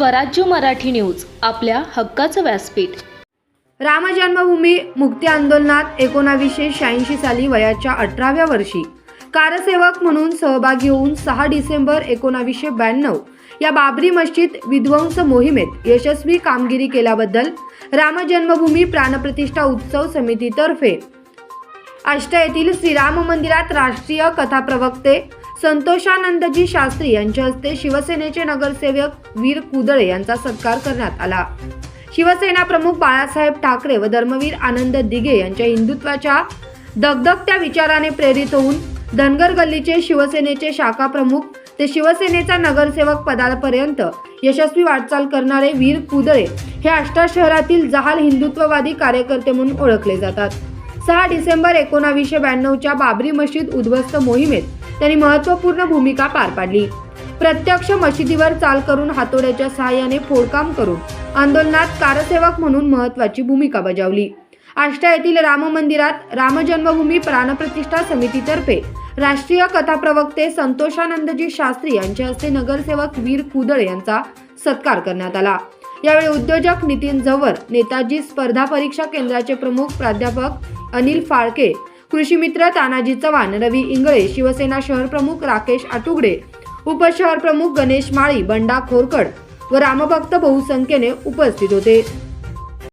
स्वराज्य मराठी न्यूज आपल्या हक्काचं व्यासपीठ. रामजन्मभूमी मुक्ती आंदोलनात एकोणावीसशे शहाऐंशी साली वयाच्या अठराव्या वर्षी. कारसेवक म्हणून सहभागी होऊन सहा डिसेंबर एकोणावीसशे ब्याण्णव या बाबरी मस्जिद विध्वंस मोहिमेत यशस्वी कामगिरी केल्याबद्दल रामजन्मभूमी प्राणप्रतिष्ठा उत्सव समितीतर्फे. आष्टा येथील श्रीराम मंदिरात राष्ट्रीय कथा प्रवक्ते संतोषानंदजी शास्त्री यांच्या हस्ते शिवसेनेचे नगरसेवक वीर कुदळे यांचा सत्कार करण्यात आला. शिवसेना प्रमुख बाळासाहेब ठाकरे व धर्मवीर आनंद दिघे यांच्या हिंदुत्वाच्या दगदगत्या विचाराने प्रेरित होऊन धनगर गल्लीचे शिवसेनेचे शाखा प्रमुख ते शिवसेनेचा नगरसेवक पदापर्यंत यशस्वी वाटचाल करणारे वीर कुदळे हे आष्टा शहरातील जहाल हिंदुत्ववादी कार्यकर्ते म्हणून ओळखले जातात. सहा डिसेंबर एकोणावीसशे ब्याण्णवच्या बाबरी मशीद उद्ध्वस्त मोहिमेत त्यांनी महत्त्वपूर्ण भूमिका पार पाडली. प्रत्यक्ष मशिदीवर चाल करून हातोड्याच्या सहाय्याने फोडकाम करून आंदोलनात कारसेवक म्हणून महत्त्वाची भूमिका बजावली. आष्टा येथील राम मंदिरात राम जन्मभूमी प्राणप्रतिष्ठा समितीतर्फे राष्ट्रीय कथाप्रवक्ते संतोषानंदजी शास्त्री यांच्या हस्ते नगरसेवक वीर कुदळ यांचा सत्कार करण्यात आला. यावेळी उद्योजक नितीन झवर नेताजी स्पर्धा परीक्षा केंद्राचे प्रमुख प्राध्यापक अनिल फाळके कृषी मित्र तानाजी चव्हाण रवी इंगळे शिवसेना शहर प्रमुख राकेश आटुगडे उपशहर प्रमुख गणेश माळी बंडा खोरकड व रामभक्त बहुसंख्येने उपस्थित होते.